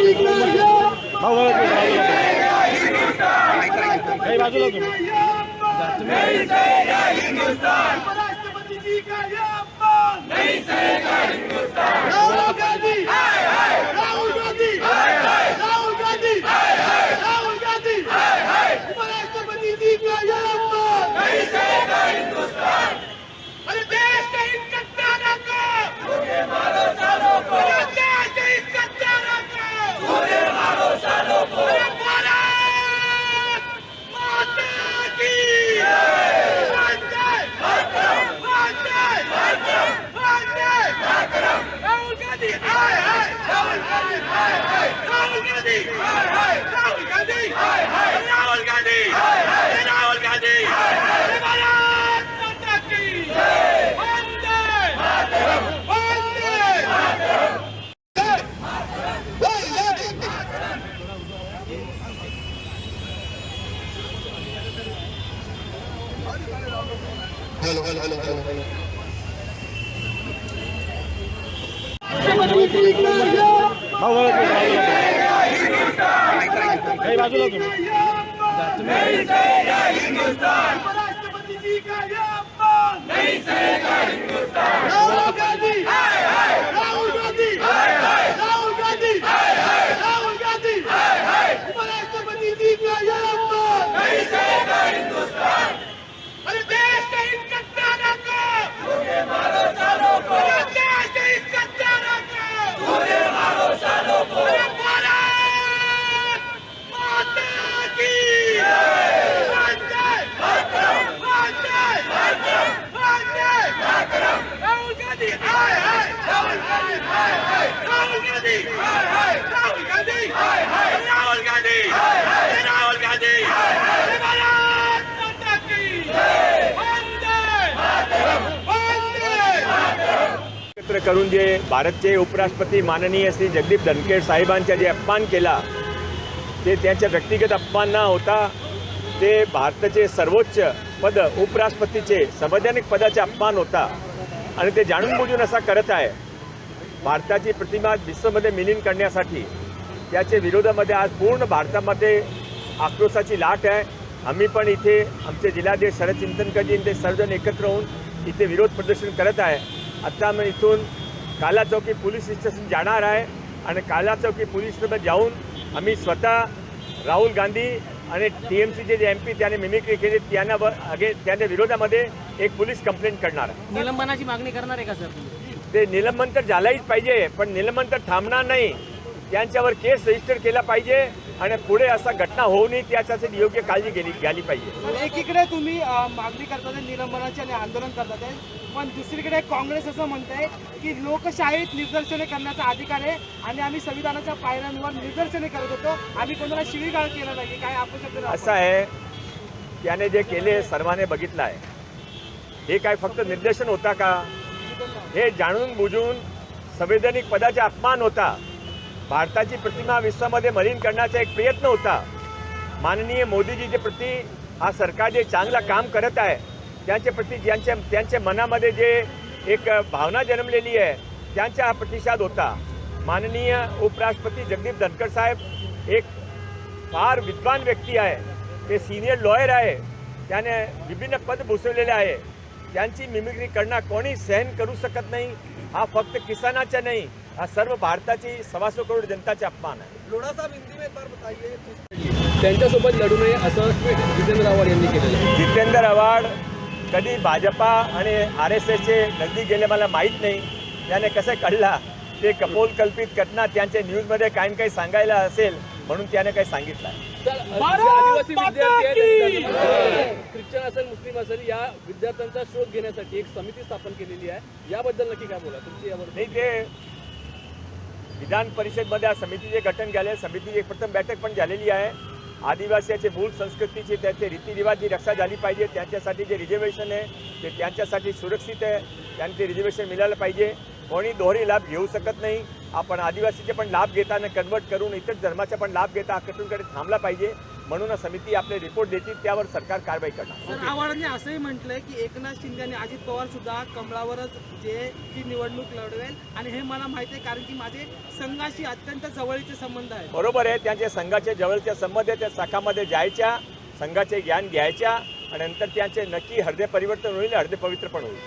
भाऊ भाऊ काही बाजूला तुम्ही उपराष्ट्रपति जी का ये अपमान नहीं सहेगा हिंदुस्तान गांधी हाय हाय राहुल गांधी काही बाजूला तुम्ही उपराष्ट्रपति जी का ये अपमान नहीं सहेगा हिंदुस्तान. राहुल गांधी राहुल गांधी राहुल गांधी उपराष्ट्रपति जी का ये अपमान नहीं सहेगा हिंदुस्तान अरे देश के इन गद्दारों को मारो सालों को अरे देश के इन गद्दारों को मारो सालों को अरे भारत माता की वंदे मातरम वंदे मातरम वंदे मातरम राहुल गांधी हाय हाय राहुल गांधी हाय हाय राहुल गांधी। राहुल गांधी। राहुल गांधी। राहुल गांधी। एकत्र करून जे भारतचे उपराष्ट्रपती माननीय श्री जगदीप धनखेड साहेबांचा जे अपमान केला ते त्यांच्या व्यक्तिगत अपमान न होता ते भारताचे सर्वोच्च पद उपराष्ट्रपतीचे संवैधानिक पदाचे अपमान होता. आणि ते जाणून बुजून असा करत आहे भारताची प्रतिमा विश्वमध्ये विलीन करण्यासाठी. त्याच्या विरोधामध्ये आज पूर्ण भारतामध्ये आक्रोशाची लाट आहे. आम्ही पण इथे आमचे जिल्हाध्यक्ष शरद चिंतनकरजी ते सर्वजण एकत्र होऊन इथे विरोध प्रदर्शन करत आहे. आत्ता मी इथून काला चौकी पोलीस स्टेशन जाणार आहे आणि काला चौकी पोलीस स्टेशन जाऊन आम्ही स्वतः राहुल गांधी आणि टी एम सीचे जे एम पी त्याने मिमिक्री केली त्यांना अगे त्यांच्या विरोधामध्ये एक पोलीस कंप्लेंट करणार निलंबनाची मागणी करणार आहे का सर ते निलंबन तर झालाच पाहिजे पण निलंबन तर थांबणार नाही. त्यांच्यावर केस रजिस्टर केला पाहिजे आणि पुढे असा घटना होऊ नये त्याच्यासाठी योग्य काळजी गेली घ्यायली पाहिजे. एकीकडे तुम्ही मागणी करतात निलंबनाची आणि आंदोलन करतात पण दुसरीकडे काँग्रेस असं म्हणते की लोकशाहीत निदर्शने करण्याचा अधिकार आहे आणि आम्ही संविधानाच्या पायऱ्यांवर निदर्शने करत होतो. आम्ही कोणाला शिवीगाळ केला नाही काय अपशब्द असं आहे त्याने जे केले सर्वांनी बघितलं आहे. हे काय फक्त निर्देशन होता का? हे जाणून बुजून संवैधानिक पदाचा अपमान होता. भारताची प्रतिमा विश्वामध्ये मलिन करण्याचा एक प्रयत्न होता. माननीय मोदीजीचे प्रती हा सरकार जे चांगलं काम करत आहे त्यांच्या प्रती ज्यांच्या त्यांच्या मनामध्ये जे एक भावना जन्मलेली आहे त्यांचा हा प्रतिसाद होता. माननीय उपराष्ट्रपती जगदीप धनकर साहेब एक फार विद्वान व्यक्ती आहे. ते सिनियर लॉयर आहे. त्याने विभिन्न पद भूषवलेले आहे. त्यांची मिमिक्री करणं कोणी सहन करू शकत नाही. हा फक्त किसानाचा नाही हा सर्व भारताची सव्वासो करोड जनताचा अपमान आहे. त्यांच्यासोबत लढू नये असं जितेंद्र आव्हाड यांनी केलेलं आहे. जितेंद्र आव्हाड कधी भाजपा आणि आर एस एसचे नजदीक गेले मला माहीत नाही. त्याने कसं कळला ते कपोल कल्पित घटना त्यांच्या न्यूजमध्ये काही न काही सांगायला असेल म्हणून त्याने काही सांगितलं ख्रिश्चन असेल मुस्लिम असेल या विद्यार्थ्यांचा शोध घेण्यासाठी एक समिती स्थापन केलेली आहे. याबद्दल नक्की काय बोला तुमची यावर नाही ते विधान परिषदमध्ये समितीचे गठन झाले. समितीची एक प्रथम बैठक पण झालेली आहे. आदिवासीचे मूळ संस्कृतीचे त्याचे रीतिरिवाजी रक्षा झाली पाहिजे त्यांच्यासाठी जे रिझर्वेशन आहे ते त्यांच्यासाठी सुरक्षित आहे. त्यांना ते रिझर्वेशन मिळालं पाहिजे. कोणी दोहरी लाभ घेऊ शकत नाही. आपण आदिवासीचे पण लाभ घेताना कन्वर्ट करून इतर धर्माचा पण लाभ घेता कटूनकडे थांबला पाहिजे. म्हणून समिती आपले रिपोर्ट देतील त्यावर सरकार कारवाई करणार. सर आव्हाडांनी असंही म्हटलंय की एकनाथ शिंदे आणि अजित पवार सुद्धा कमळावरच जे ती निवडणूक लढवेल. आणि हे मला माहिती आहे कारण की माझे संघाशी अत्यंत जवळीचे संबंध आहेत. बरोबर आहे त्यांचे संघाचे जवळच्या संबंध आहे त्या शाखामध्ये जायच्या संघाचे ज्ञान घ्यायच्या आणि नंतर त्यांचे नक्की हृदय परिवर्तन होईल हृदय पवित्र पण होईल.